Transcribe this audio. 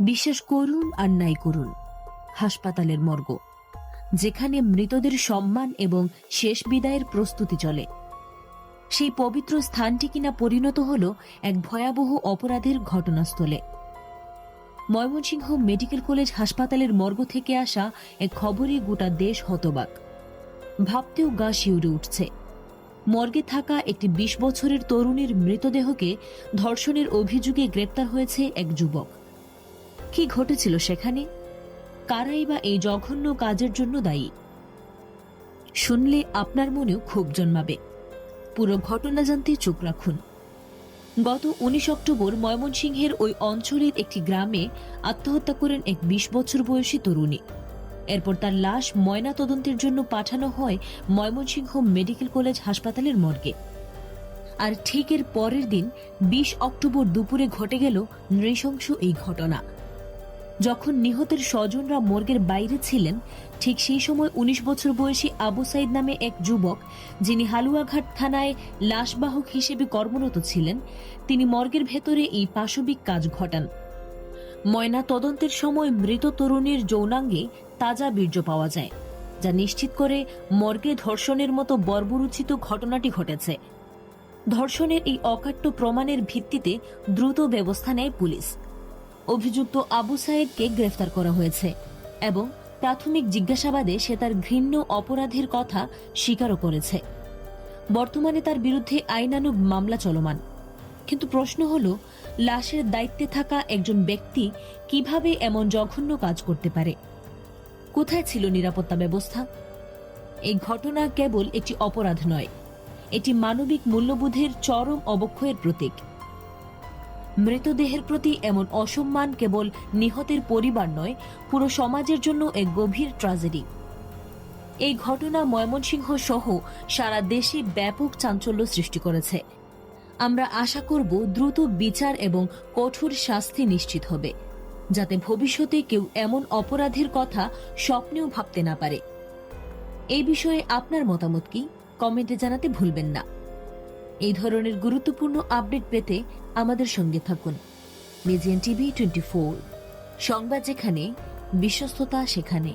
বিশ্বাস করুন আর নাই করুন হাসপাতালের মর্গ, যেখানে মৃতদের সম্মান এবং শেষ বিদায়ের প্রস্তুতি চলে। সেই পবিত্র স্থানটি কিনা পরিণত হল এক ভয়াবহ অপরাধের ঘটনাস্থলে। ময়মনসিংহ মেডিকেল কলেজ হাসপাতালের মর্গ থেকে আসা এক খবরই গোটা দেশ হতবাক। ভাবতেও গা শিউরে উঠছে। মর্গে থাকা একটি বিশ বছরের তরুণীর মৃতদেহকে ধর্ষণের অভিযোগে গ্রেপ্তার হয়েছে এক যুবক। কি ঘটেছিল সেখানে? কারাই বা এই জঘন্য কাজের জন্য দায়ী? শুনলে আপনার মনেও ক্ষোভ জন্মাবে। পুরো ঘটনা জানতে চোখ রাখুন। গত উনিশ অক্টোবর ময়মনসিংহের ওই অঞ্চলের একটি গ্রামে আত্মহত্যা করেন এক বিশ বছর বয়সী তরুণী। এরপর তার লাশ ময়না তদন্তের জন্য পাঠানো হয় ময়মনসিংহ মেডিকেল কলেজ হাসপাতালের মর্গে। আর ঠিক এর পরের দিন, বিশ অক্টোবর দুপুরে ঘটে গেল নৃশংস এই ঘটনা। যখন নিহতের স্বজনরা মর্গের বাইরে ছিলেন, ঠিক সেই সময় উনিশ বছর বয়সী আবু সাইদ নামে এক যুবক, যিনি হালুয়াঘাট থানায় লাশবাহক হিসেবে কর্মরত ছিলেন, তিনি মর্গের ভেতরে এই পাশবিক কাজ ঘটান। ময়না তদন্তের সময় মৃত তরুণীর যৌনাঙ্গে তাজা বীর্য পাওয়া যায়, যা নিশ্চিত করে মর্গে ধর্ষণের মতো বর্বরুচিত ঘটনাটি ঘটেছে। ধর্ষণের এই অকাট্য প্রমাণের ভিত্তিতে দ্রুত ব্যবস্থা নেয় পুলিশ। অভিযুক্ত আবু সাইদকে গ্রেফতার করা হয়েছে এবং প্রাথমিক জিজ্ঞাসাবাদে সে তার ঘৃণ্য অপরাধের কথা স্বীকারও করেছে। বর্তমানে তার বিরুদ্ধে আইনানুগ মামলা চলমান। কিন্তু প্রশ্ন হল, লাশের দায়িত্বে থাকা একজন ব্যক্তি কীভাবে এমন জঘন্য কাজ করতে পারে? কোথায় ছিল নিরাপত্তা ব্যবস্থা? এই ঘটনা কেবল একটি অপরাধ নয়, এটি মানবিক মূল্যবোধের চরম অবক্ষয়ের প্রতীক। মৃতদেহের প্রতি এমন অসম্মান কেবল নিহতের পরিবার নয়, পুরো সমাজের জন্য এক গভীর ট্রাজেডি। এই ঘটনা ময়মনসিংহ সহ সারা দেশে ব্যাপক চাঞ্চল্য সৃষ্টি করেছে। আমরা আশা করব দ্রুত বিচার এবং কঠোর শাস্তি নিশ্চিত হবে। যাতে ভবিষ্যতে কেউ এমন অপরাধের কথা স্বপ্নেও ভাবতে না পারে। এই বিষয়ে আপনার মতামত কি? কমেন্টে জানাতে ভুলবেন না। এই ধরনের গুরুত্বপূর্ণ আপডেট পেতে আমাদের সঙ্গে থাকুন। মেজিয়ান টিভি টোয়েন্টি ফোর। সংবাদ যেখানে, বিশ্বস্ততা সেখানে।